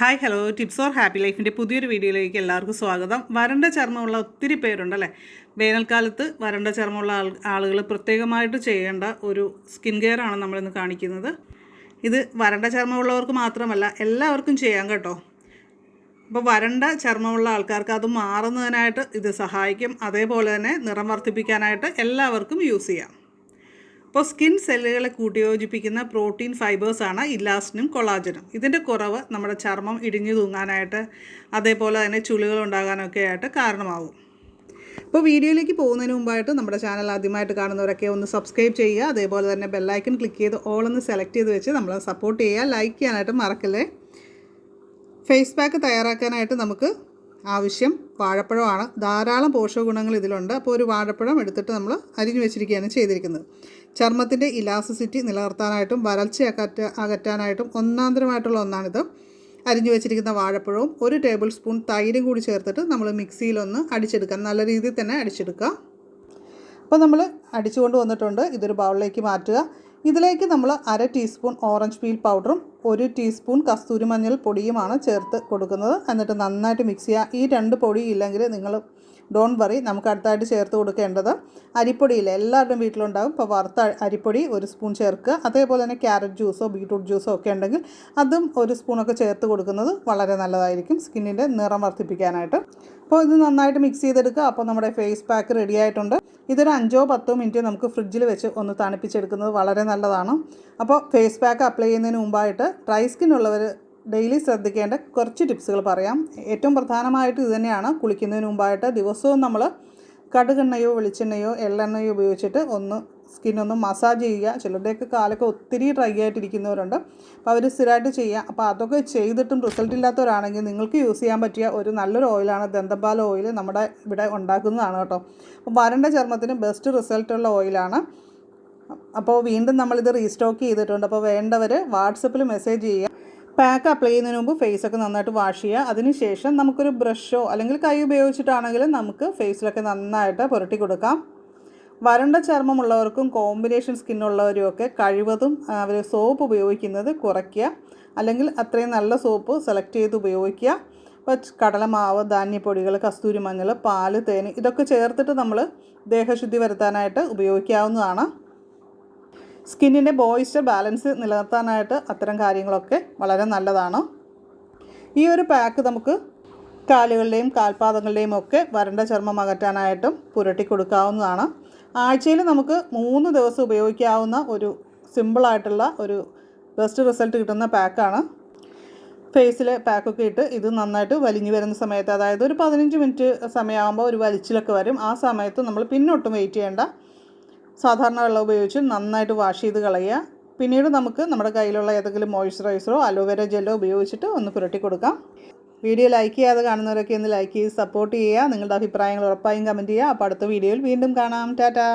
Hi hello tips or happy ലൈഫിന്റെ പുതിയൊരു വീഡിയോയിലേക്ക് എല്ലാവർക്കും സ്വാഗതം. വരണ്ട ചർമ്മമുള്ള ഒത്തിരി പേരുണ്ടല്ലേ? വേനൽക്കാലത്ത് വരണ്ട ചർമ്മമുള്ള ആൾ ആളുകൾ പ്രത്യേകമായിട്ട് ചെയ്യേണ്ട ഒരു സ്കിൻ കെയർ ആണ് നമ്മളിന്ന് കാണിക്കുന്നത്. ഇത് വരണ്ട ചർമ്മമുള്ളവർക്ക് മാത്രമല്ല എല്ലാവർക്കും ചെയ്യാം കേട്ടോ. അപ്പോൾ വരണ്ട ചർമ്മമുള്ള ആൾക്കാർക്ക് അത് മാറുന്നതിനായിട്ട് ഇത് സഹായിക്കും. അതേപോലെ തന്നെ നിറം വർദ്ധിപ്പിക്കാനായിട്ട് എല്ലാവർക്കും യൂസ് ചെയ്യാം. അപ്പോൾ സ്കിൻ സെല്ലുകളെ കൂട്ടിയോജിപ്പിക്കുന്ന പ്രോട്ടീൻ ഫൈബേഴ്സാണ് ഇലാസ്റ്റിനും കൊളാജനും. ഇതിന്റെ കുറവ് നമ്മുടെ ചർമ്മം ഇടിഞ്ഞു തൂങ്ങാനായിട്ട് അതേപോലെ തന്നെ ചുളികൾ ഉണ്ടാകാനൊക്കെ ആയിട്ട് കാരണമാകും ഇപ്പോൾ വീഡിയോയിലേക്ക് പോകുന്നതിന് മുമ്പായിട്ട് നമ്മുടെ ചാനൽ ആദ്യമായിട്ട് കാണുന്നവരൊക്കെ ഒന്ന് സബ്സ്ക്രൈബ് ചെയ്യുക. അതേപോലെ തന്നെ ബെല്ലൈക്കൺ ക്ലിക്ക് ചെയ്ത് ഓൾ ഒന്ന് സെലക്ട് ചെയ്ത് വെച്ച് നമ്മളെ സപ്പോർട്ട് ചെയ്യുക. ലൈക്ക് ചെയ്യാനായിട്ട് മറക്കല്ലേ? ഫേസ് പാക്ക് തയ്യാറാക്കാനായിട്ട് നമുക്ക് ആവശ്യം വാഴപ്പഴമാണ്. ധാരാളം പോഷക ഗുണങ്ങൾ ഇതിലുണ്ട്. അപ്പോൾ ഒരു വാഴപ്പഴം എടുത്തിട്ട് നമ്മൾ അരിഞ്ഞു വെച്ചിരിക്കുകയാണ് ചെയ്തിരിക്കുന്നത്. ചർമ്മത്തിന്റെ ഇലാസ്റ്റിസിറ്റി നിലനിർത്താനായിട്ടും വരൾച്ച അകറ്റ അകറ്റാനായിട്ടും ഒന്നാന്തരമായിട്ടുള്ള ഒന്നാണിത്. അരിഞ്ഞു വെച്ചിരിക്കുന്ന വാഴപ്പഴവും ഒരു ടേബിൾ സ്പൂൺ തൈരും കൂടി ചേർത്തിട്ട് നമ്മൾ മിക്സിയിലൊന്ന് അടിച്ചെടുക്കാം. നല്ല രീതിയിൽ തന്നെ അടിച്ചെടുക്കുക. അപ്പോൾ നമ്മൾ അടിച്ചുകൊണ്ട് വന്നിട്ടുണ്ട്. ഇതൊരു ബൗളിലേക്ക് മാറ്റുക. ഇതിലേക്ക് നമ്മൾ അര ടീസ്പൂൺ ഓറഞ്ച് പീൽ പൗഡറും ഒരു ടീസ്പൂൺ കസ്തൂരി മഞ്ഞൾ പൊടിയുമാണ് ചേർത്ത് കൊടുക്കുന്നത്. എന്നിട്ട് നന്നായിട്ട് മിക്സ് ചെയ്യുക. ഈ രണ്ട് പൊടി ഇല്ലെങ്കിൽ നിങ്ങൾ ഡോണ്ട് വറി നമുക്ക് അടുത്തായിട്ട് ചേർത്ത് കൊടുക്കേണ്ടത് അരിപ്പൊടിയിൽ എല്ലാവരുടെയും വീട്ടിലുണ്ടാകും ഇപ്പോൾ വറുത്ത അരിപ്പൊടി ഒരു സ്പൂൺ ചേർക്കുക. അതേപോലെ തന്നെ ക്യാരറ്റ് ജ്യൂസോ ബീട്രൂട്ട് ജ്യൂസോ ഒക്കെ ഉണ്ടെങ്കിൽ അതും ഒരു സ്പൂണൊക്കെ ചേർത്ത് കൊടുക്കുന്നത് വളരെ നല്ലതായിരിക്കും. സ്കിന്നിന്റെ നിറം വർദ്ധിപ്പിക്കാനായിട്ട്. അപ്പോൾ ഇത് നന്നായിട്ട് മിക്സ് ചെയ്തെടുക്കുക. അപ്പോൾ നമ്മുടെ ഫേസ് പാക്ക് റെഡി ആയിട്ടുണ്ട്. ഇതൊരു അഞ്ചോ പത്തോ മിനിറ്റ് നമുക്ക് ഫ്രിഡ്ജിൽ വെച്ച് ഒന്ന് തണുപ്പിച്ചെടുക്കുന്നത് വളരെ നല്ലതാണ്. അപ്പോൾ ഫേസ് പാക്ക് അപ്ലൈ ചെയ്യുന്നതിന് മുമ്പായിട്ട് ഡ്രൈ സ്കിൻ ഉള്ളവർ ഡെയിലി ശ്രദ്ധിക്കേണ്ട കുറച്ച് ടിപ്സുകൾ പറയാം. ഏറ്റവും പ്രധാനമായിട്ട് ഇത് തന്നെയാണ്. കുളിക്കുന്നതിന് മുമ്പായിട്ട് ദിവസവും നമ്മൾ കടുകെണ്ണയോ വെളിച്ചെണ്ണയോ എള്ളെണ്ണയോ ഉപയോഗിച്ചിട്ട് ഒന്ന് സ്കിന്നൊന്ന് മസാജ് ചെയ്യുക. ചിലരുടെയൊക്കെ കാലൊക്കെ ഒത്തിരി ഡ്രൈ ആയിട്ടിരിക്കുന്നവരുണ്ട്. അപ്പോൾ അവർ സ്ഥിരമായിട്ട് ചെയ്യുക. അപ്പോൾ അതൊക്കെ ചെയ്തിട്ടും റിസൾട്ട് ഇല്ലാത്തവരാണെങ്കിൽ നിങ്ങൾക്ക് യൂസ് ചെയ്യാൻ പറ്റിയ ഒരു നല്ലൊരു ഓയിലാണ് ദന്തപാല ഓയിൽ നമ്മുടെ ഇവിടെ ഉണ്ടാക്കുന്നതാണ് കേട്ടോ. അപ്പോൾ വരണ്ട ചർമ്മത്തിന് ബെസ്റ്റ് റിസൾട്ടുള്ള ഓയിലാണ്. അപ്പോൾ വീണ്ടും നമ്മളിത് റീസ്റ്റോക്ക് ചെയ്തിട്ടുണ്ട്. അപ്പോൾ വേണ്ടവർ വാട്സപ്പിൽ മെസ്സേജ് ചെയ്യുക. പാക്ക് അപ്ലൈ ചെയ്യുന്നതിന് മുമ്പ് ഒക്കെ നന്നായിട്ട് വാഷ് ചെയ്യുക. അതിനുശേഷം നമുക്കൊരു ബ്രഷോ അല്ലെങ്കിൽ കൈ ഉപയോഗിച്ചിട്ടാണെങ്കിലും നമുക്ക് ഫേസിലൊക്കെ നന്നായിട്ട് പുരട്ടി കൊടുക്കാം. വരണ്ട ചർമ്മമുള്ളവർക്കും കോമ്പിനേഷൻ സ്കിന്നുള്ളവരും ഒക്കെ കഴിവതും അവർ സോപ്പ് ഉപയോഗിക്കുന്നത് കുറയ്ക്കുക. അല്ലെങ്കിൽ അത്രയും നല്ല സോപ്പ് സെലക്ട് ചെയ്ത് ഉപയോഗിക്കുക. ഇപ്പോൾ കടലമാവ് ധാന്യപ്പൊടികൾ കസ്തൂരി മഞ്ഞൾ പാൽ തേന് ഇതൊക്കെ ചേർത്തിട്ട് നമ്മൾ ദേഹശുദ്ധി വരുത്താനായിട്ട് ഉപയോഗിക്കാവുന്നതാണ്. സ്കിന്നിന്റെ ബോയിസ്റ്റർ ബാലൻസ് നിലനിർത്താനായിട്ട് അത്തരം കാര്യങ്ങളൊക്കെ വളരെ നല്ലതാണ്. ഈ ഒരു പാക്ക് നമുക്ക് കാലുകളുടെയും കാൽപാദങ്ങളുടെയും ഒക്കെ വരണ്ട ചർമ്മം അകറ്റാനായിട്ടും പുരട്ടി കൊടുക്കാവുന്നതാണ്. ആഴ്ചയിൽ നമുക്ക് മൂന്ന് ദിവസം ഉപയോഗിക്കാവുന്ന ഒരു സിമ്പിളായിട്ടുള്ള ഒരു ബെസ്റ്റ് റിസൾട്ട് കിട്ടുന്ന പാക്കാണ് ഫേസിൽ പാക്കൊക്കെ ഇട്ട് ഇത് നന്നായിട്ട് വലിഞ്ഞു വരുന്ന സമയത്ത് അതായത് ഒരു പതിനഞ്ച് മിനിറ്റ് സമയമാകുമ്പോൾ ഒരു വലിച്ചിലൊക്കെ വരും. ആ സമയത്ത് നമ്മൾ പിന്നൊട്ടും വെയിറ്റ് ചെയ്യേണ്ട. സാധാരണ വെള്ളം ഉപയോഗിച്ച് നന്നായിട്ട് വാഷ് ചെയ്ത് കളയുക. പിന്നീട് നമുക്ക് നമ്മുടെ കയ്യിലുള്ള ഏതെങ്കിലും മോയ്സ്ചറൈസറോ അലോവേര ജെല്ലോ ഉപയോഗിച്ചിട്ട് ഒന്ന് പുരട്ടി കൊടുക്കാം. വീഡിയോ ലൈക്ക് ചെയ്യാതെ കാണുന്നവരൊക്കെ ഒന്ന് ലൈക്ക് ചെയ്ത് സപ്പോർട്ട് ചെയ്യുക. നിങ്ങളുടെ അഭിപ്രായങ്ങൾ ഉറപ്പായും കമന്റ് ചെയ്യുക. അപ്പോൾ അടുത്ത വീഡിയോയിൽ വീണ്ടും കാണാം. ടാറ്റാ.